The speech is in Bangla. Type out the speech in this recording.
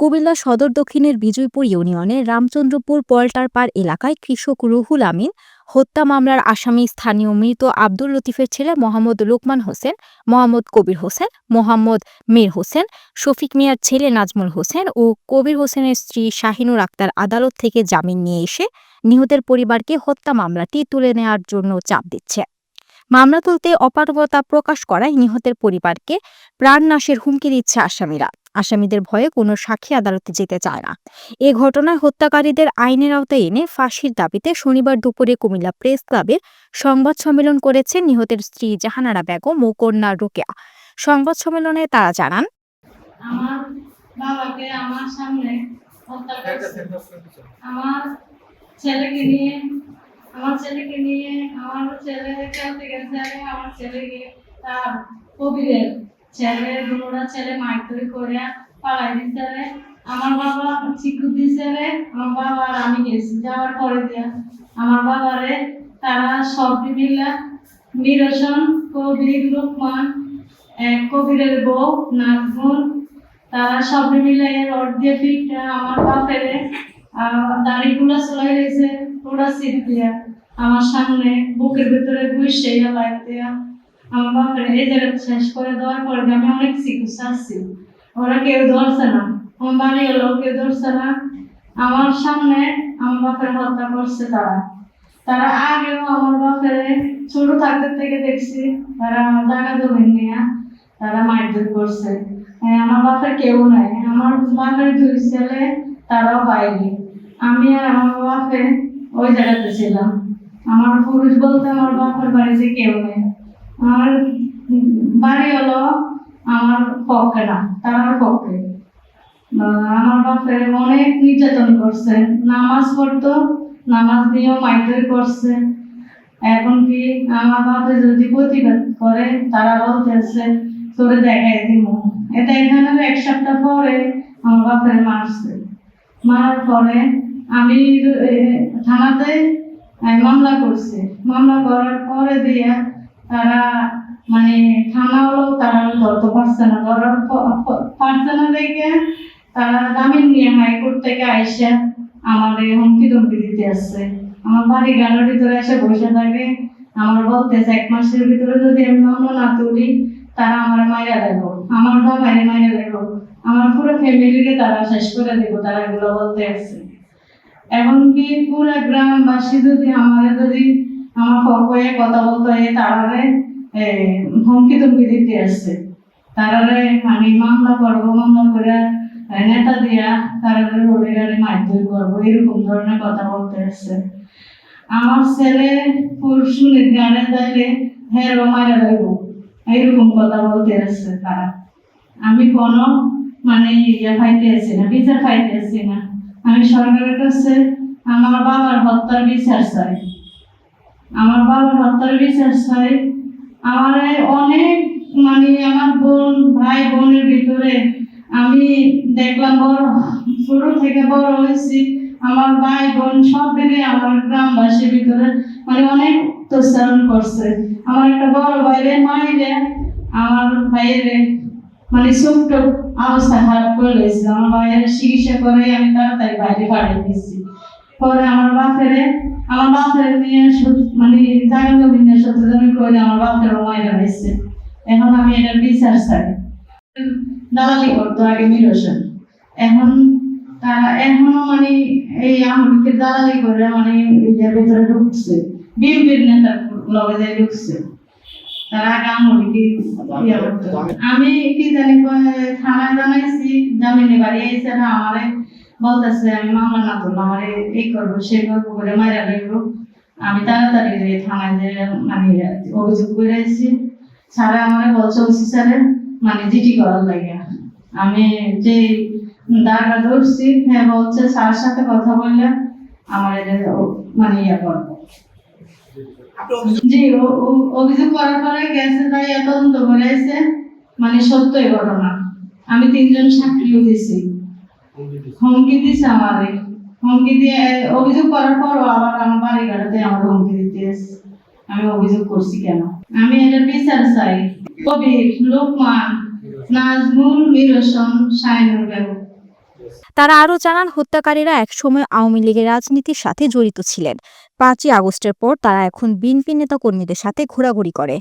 কুমিল্লা সদর দক্ষিণের বিজয়পুর ইউনিয়নের রামচন্দ্রপুর পল্টারপাড় এলাকায় কৃষক রুহুল আমিন হত্যা মামলার আসামি স্থানীয় মৃত আব্দুল লতিফের ছেলে মোহাম্মদ লোকমান হোসেন, মোহাম্মদ কবির হোসেন, মোহাম্মদ মীর হোসেন, শফিক মিয়ার ছেলে নাজমুল হোসেন ও কবির হোসেনের স্ত্রী শাহিনুর আক্তার আদালত থেকে জামিন নিয়ে এসে নিহতের পরিবারকে হত্যা মামলাটি তুলে নেওয়ার জন্য চাপ দিচ্ছে। মামলা তুলতে অপারগতা প্রকাশ করায় নিহতের পরিবারকে প্রাণনাশের হুমকি দিচ্ছে আসামিরা। আসামিদের ভয়ে কোনো সাক্ষী আদালতে যেতে চায় না। এ ঘটনায় হত্যাকারীদের আইনের আওতায় এনে ফাঁসির দাবিতে শনিবার দুপুরে কুমিল্লা প্রেস ক্লাবের সংবাদ সম্মেলন করেছেন নিহতের স্ত্রী জাহানারা বেগম ও কন্যা রোকেয়া। সংবাদ সম্মেলনে তারা জানান, আমার ছেলেকে নিয়ে, আমার ছেলেকে নিয়ে, আমার ছেলে খেলতে গেছে আমার ছেলেকে তার কবিরের ছেলে দুটা ছেলে, মারধরি করে পালাই দিছে আমার বাবা চিকু রে আমার বাবা আর আমি গেছি। যাওয়ার পরে দিয়া আমার বাবারে তারা সব মিলা নিরসন, কবির লোকমান কবিরের বউ, নাজমুল, তারা সব মিলে রড দিয়ে পিঠা আমার বাপেরে দাড়িগুলো চলাই রয়েছে, পুরা সিট দিয়া। আমার সামনে বুকের ভিতরে ঘুষে লাইট দিয়া। আমার বাপেরে জায়গাটা শেষ করে দেওয়ার পরে আমি অনেক চিকিৎসা আসছি ওরা কেউ ধরছে না। আমার বাড়ি এলো, কেউ ধরছে না। আমার সামনে আমার বাপের হত্যা করছে তারা। তারা আগেও আমার বাপের ছোট থাকতে থেকে দেখছি, তারা আমার জায়গা জমি নিয়ে তারা মারধর করছে। আমার বাপের কেউ নাই। আমার বাপের দুই ছেলে, তারাও বাইরে। আমি আর আমার বাপে ওই জায়গাতে ছিলাম। আমার পুরুষ বলতে আমার বাপের বাড়িতে কেউ নেই। আমার বাড়ি হলো আমার পক্ষে না, তার পক্ষে। আমার বাপের অনেক নির্যাতন করছে, নামাজ পড়তো, নামাজ দিয়েও মাইধর করছে। এখন কি আমার বাপে যদি প্রতিবাদ করে, তারা বলতেছে, তোরে দেখাই দিব এটা এখানে এক সপ্তাহ পরে আমার বাপের মারছে। মারার পরে আমি থানাতে মামলা করছি। মামলা করার পরে দিয়ে তারা মানে থানা হলো তারা ধরতে পারছে না ধরার পারছে না দেখে তারা জামিন নিয়ে হাইকোর্ট থেকে আইসা আমার হুমকি ধমকি দিতে আসছে। আমার বাড়ি গানের ভিতরে এসে বসে থাকে। আমার বলতেছে, এক মাসের ভিতরে যদি আমি মামলা না তুলি, তারা আমার মায়েরা দেবো। আমার বাবারে মায়েরা দেবো। আমার পুরো ফ্যামিলিকে তারা শেষ করে দেবো, তারা এগুলো বলতে আসছে। এমনকি পুরো গ্রামবাসী যদি আমার যদি আমার পক্ষে কথা বলতে হয় তারারে এ, হুমকি তুমকি দিতে আসছে। তারারে আমি মামলা করব মামলা করে নেতা দিয়া তারারে রোডে গাড়ি মারধর করব এরকম ধরনের কথা বলতে আসছে। আমার ছেলে পরশুনের গানে যাইলে হ্যাঁ রমায় রাখব এইরকম কথা বলতে আসছে তারা। আমি কোনো মানে ইয়ে পাইতে আছি না বিচার পাইতে আছি না। আমি সরকারের কাছে আমার বাবার হত্যার বিচার চাই। আমার বাবার হত্যার বিচার চাই আমার অনেক মানে আমার বোন, ভাই বোনের ভিতরে আমি দেখলাম বড়, ছোট থেকে বড় হয়েছি। আমার ভাই বোন সব দিকে আমার গ্রামবাসীর ভিতরে মানে অনেক অত্যাচারণ করছে। আমার একটা বড় ভাইরে, মাইরে, আমার ভাইয়েরে মানে ছোট্ট অবস্থা খারাপ করে রয়েছে আমার ভাইয়ের চিকিৎসা করে আমি তাড়াতাড়ি বাইরে পাঠিয়ে দিচ্ছি পরে আমার বাপেরে, আমার বাপের নিয়ে মানে জায়গা জমি নিয়ে সত্যি করে আমার বাপের মাইরা রয়েছে এখন আমি এটার বিচার চাই। দালালি করতো আগে মিরোশন এখন তারা, এখনও মানে এই আমাকে দালালি করে মানে এর ভিতরে ঢুকছে। বিএনপির নেতার লগে যায় ঢুকছে। আমি কি জানি থানায় জানাইছি, জামিনে বাড়ি আইছে না, আমারে বলতেছে, আমি মামলা না করব, আমার এই করব সেই করব করে মারা লাগবো আমি তাড়াতাড়ি থানায় যে মানে অভিযোগ করে এসেছি স্যারে আমার বলছে, ওসি স্যারে মানে জিটি করার লাগে। আমি যে দাঁড়া ধরছি হ্যাঁ বলছে, স্যারের সাথে কথা বললে আমার মানে ইয়ে করব। জি অভিযোগ করার পরে গেছে, তাই তদন্ত করে মানে সত্যই ঘটনা। আমি তিনজন সাক্ষীও দিছি। হুমকি দিছে আমারে হুমকি দিয়ে অভিযোগ করার পরও আবার আমার বাড়ি গাড়াতে আমার হুমকি দিতে আমি অভিযোগ করছি কেন? আমি এটা বিচার চাই। কবির লোকমান নাজমুল মিরসন বেগম। তারা আরও জানান হত্যাকারীরা একসময় আওয়ামী লীগের রাজনীতির সাথে জড়িত ছিলেন। পাঁচই আগস্টের পর তারা এখন বিএনপি নেতা কর্মীদের সাথে ঘোরাঘুরি করে।